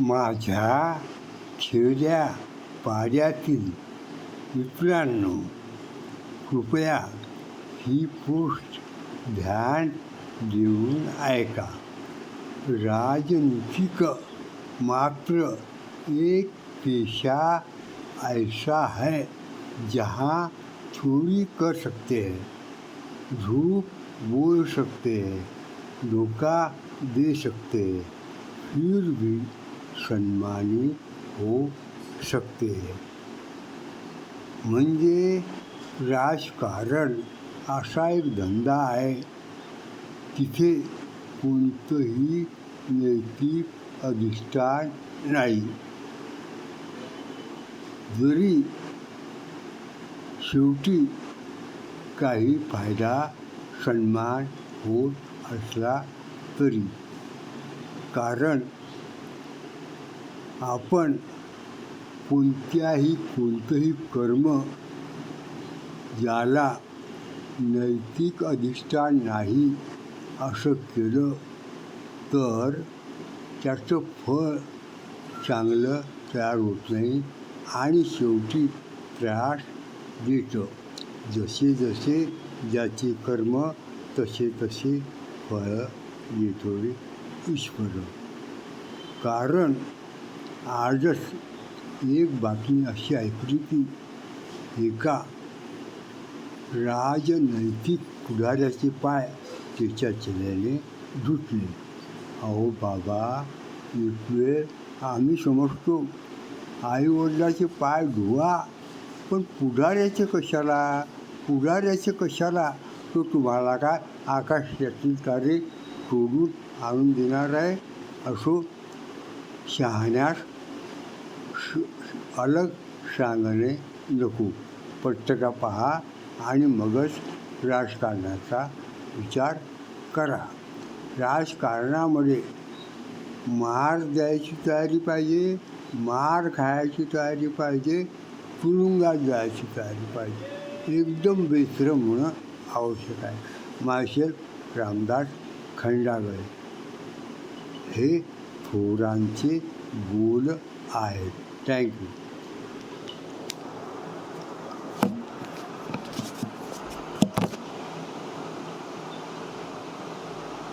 माझ्या खेड्या पाड्यातील मित्रांनो कृपया ही पोस्ट ध्यान देऊन ऐका। राजनीतिक मात्र एक पेशा ऐसा है जहाँ चोरी कर सकते हैं, झूठ बोल सकते हैं, धोखा दे सकते हैं, फिर भी सन्मानी हो सकते म्हणजे राजकारण असा एक धंदा आहे. तिथे कोणतंही नैतिक अधिष्ठान नाही. जरी शेवटी काही फायदा सन्मान होत असला तरी. कारण आपण कोणत्याही कोणतंही कर्म ज्याला नैतिक अधिष्ठान नाही असं केलं तर त्याचं फळ चांगलं तयार होत नाही आणि शेवटी त्रास देतं. जसे जसे ज्याचे कर्म तसे तसे फळं देतो ईश्वर. कारण आजच एक बातमी अशी ऐकली की एका राजनैतिक पुढाऱ्याचे पाय त्याच्या चेल्याने धुतले. अहो बाबा एक वेळ आम्ही समजतो. आईवडिलाचे पाय धुवा पण पुढाऱ्याचे कशाला? पुढाऱ्याचे कशाला? तो तुम्हाला काय आकाशातील तारे तोडून आणून देणार आहे? असो शहाण्यास अलग सांगणे नको पट्टका पहा आणि मगच राजकारणाचा विचार करा. राजकारणामध्ये मार द्यायची तयारी पाहिजे मार खायची तयारी पाहिजे तुरुंगात जायची तयारी पाहिजे. एकदम बेश्रम होणं आवश्यक आहे. माशेल रामदास खंडागळे. हे थोरांचे बोल आहेत. थँक्यू